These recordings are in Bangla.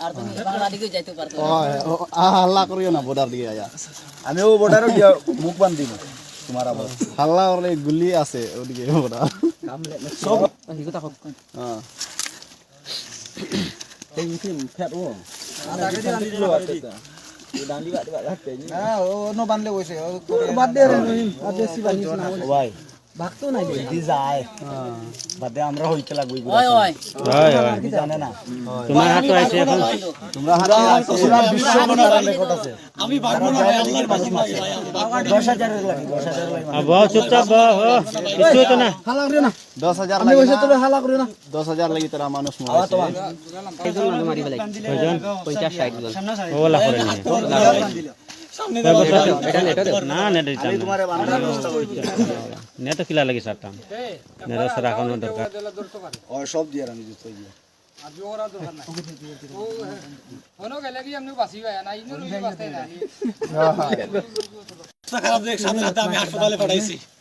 আর তুমি যাইতে পারতো হাল্লা করিও না বর্ডার দিকে আয়া। আমিও বর্ডারও গিয়া মুখ বান্ধ দিব তোমার আবার। হাল্লা করলে গুলি আছে ওদিকে বর্ডার সব হ্যাঁ। এই ও। বাদ বাদ ভাগতো নাই দি যায়। বাদ আমরা হইতে লাগবই ওই ওই হয়। হয় জানে না? তোমার হাতে আছে এখন। তোমরা হাতে আসো পুরা বিশ্ব মনোরম রেকর্ড আছে। আমি পারব না ভাই আল্লাহর কাছে দশ হাজারের লাগে দশ হাজারের লাগে। আর বহ চুপচাপ বহ কিছু হতো না? হালা করিও না। দশ হাজার আমি কইছে তোরে হালা করিও না। দশ হাজার লাগি তোরা মানুষ আওয়া তো মরাইছে কয়জন? পঞ্চাশ ষাট জন। ওলা করে নিয়ে। না নেট দিতাম না তোমারে বানানোর ব্যবস্থা করি নেট কিলা লাগি সারতাম। নেট রাখানো দরকার। ও সব দিয়ে আমি হাসপাতালে দিয়ে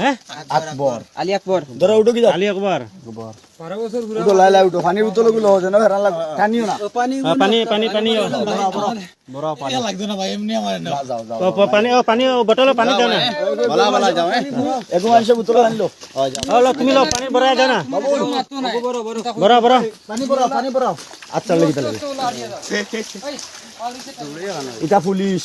হ্যাঁ? আকবর আলী আকবর। ধরো উঠো কি আলী আকবর। উঠো লাই লাই উঠো। পানির বোতলগুলো যেন হেরান লাগ টানিও না। পানি পানি পানি বড় পানি। যাও যাও ও, পানি ও পানি ও পানি দাও না। বলা বলা যাও একো মানুষে বোতল আনলো। ও লো তুমি লো পানি ভরাই দাও না। বড় বড় পানি পানি আচ্ছা লাগি তাহলে এটা পুলিশ।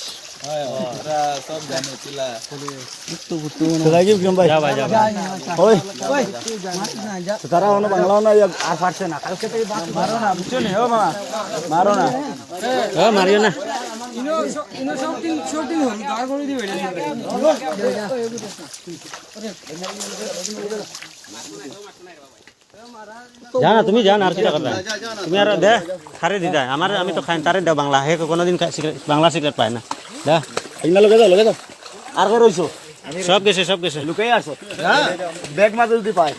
মারিও না জানা, তুমি জান আর কিটা কথা তুমি আর দে, খারে দি দেয় আমার, আমি তো খাই, তারে দাও বাংলা। হে কোনোদিন বাংলা সিগারেট পায় না। দে এগুলা লগে যাও লগে যাও আর কে রইছো? সব গেছে সব গেছে। লুকাই আসো হ্যাঁ ব্যাগ মাঝে যদি পায়।